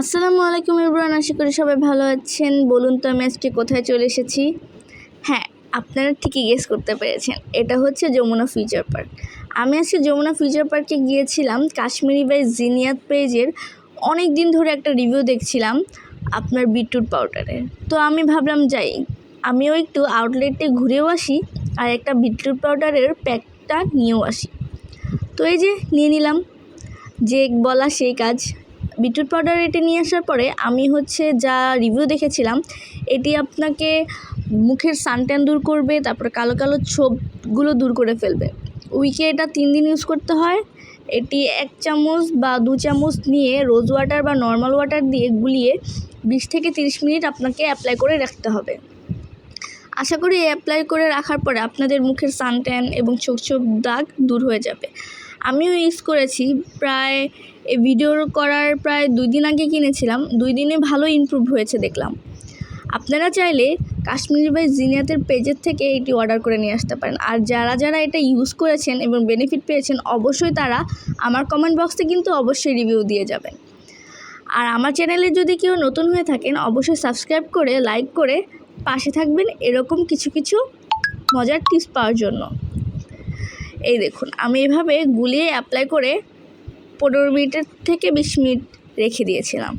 আসসালামু আলাইকুম ইব্রান আশা করি সবাই ভালো আছেন। বলুন তো আমি আজকে কোথায় চলে এসেছি? হ্যাঁ আপনারা ঠিকই গেস করতে পেরেছেন। এটা হচ্ছে যমুনা ফিউচার পার্ক আমি আজকে যমুনা ফিউচার পার্কে গিয়েছিলাম। কাশ্মীরি বাই জিনিয়াত পেজের অনেক দিন ধরে একটা রিভিউ দেখছিলাম আপনার বিটরুট পাউডারের তো আমি ভাবলাম যাই। আমিও একটু আউটলেটে ঘুরেও আসি আর একটা বিটরুট পাউডারের প্যাকটা নিয়েও আসি। তো এই যে নিয়ে নিলাম। যে বলা সেই কাজ। বিটরুট পাউডার এটি নিয়ে আসার পরে আমি হচ্ছে যা রিভিউ দেখেছিলাম, এটি আপনাকে মুখের সানট্যান দূর করবে, তারপরে কালো কালো ছোপগুলো দূর করে ফেলবে। উইকে এটা তিন দিন ইউজ করতে হয়। এটি এক চামচ বা দু চামচ নিয়ে রোজ ওয়াটার বা নর্মাল ওয়াটার দিয়ে গুলিয়ে বিশ থেকে তিরিশ মিনিট আপনাকে অ্যাপ্লাই করে রাখতে হবে। আশা করি অ্যাপ্লাই করে রাখার পরে আপনাদের মুখের সানট্যান এবং চোখ চোখ দাগ দূর হয়ে যাবে। আমিও ইউজ করেছি। প্রায় এই ভিডিও করার প্রায় দুই দিন আগে কিনেছিলাম। দুই দিনে ভালো ইমপ্রুভ হয়েছে দেখলাম। আপনারা চাইলে কাশ্মীরি বাই জিনিয়াতের পেজের থেকে এটি অর্ডার করে নিয়ে আসতে পারেন। আর যারা যারা এটা ইউজ করেছেন এবং বেনিফিট পেয়েছেন, অবশ্যই তারা আমার কমেন্ট বক্সে কিন্তু অবশ্যই রিভিউ দিয়ে যাবেন। আর আমার চ্যানেলে যদি কেউ নতুন হয়ে থাকেন, অবশ্যই সাবস্ক্রাইব করে লাইক করে পাশে থাকবেন এরকম কিছু কিছু মজার টিপস পাওয়ার জন্য। এই দেখুন আমি এভাবে গুলিয়ে অ্যাপ্লাই করে পনেরো মিনিটের থেকে বিশ মিনিট রেখে দিয়েছিলাম।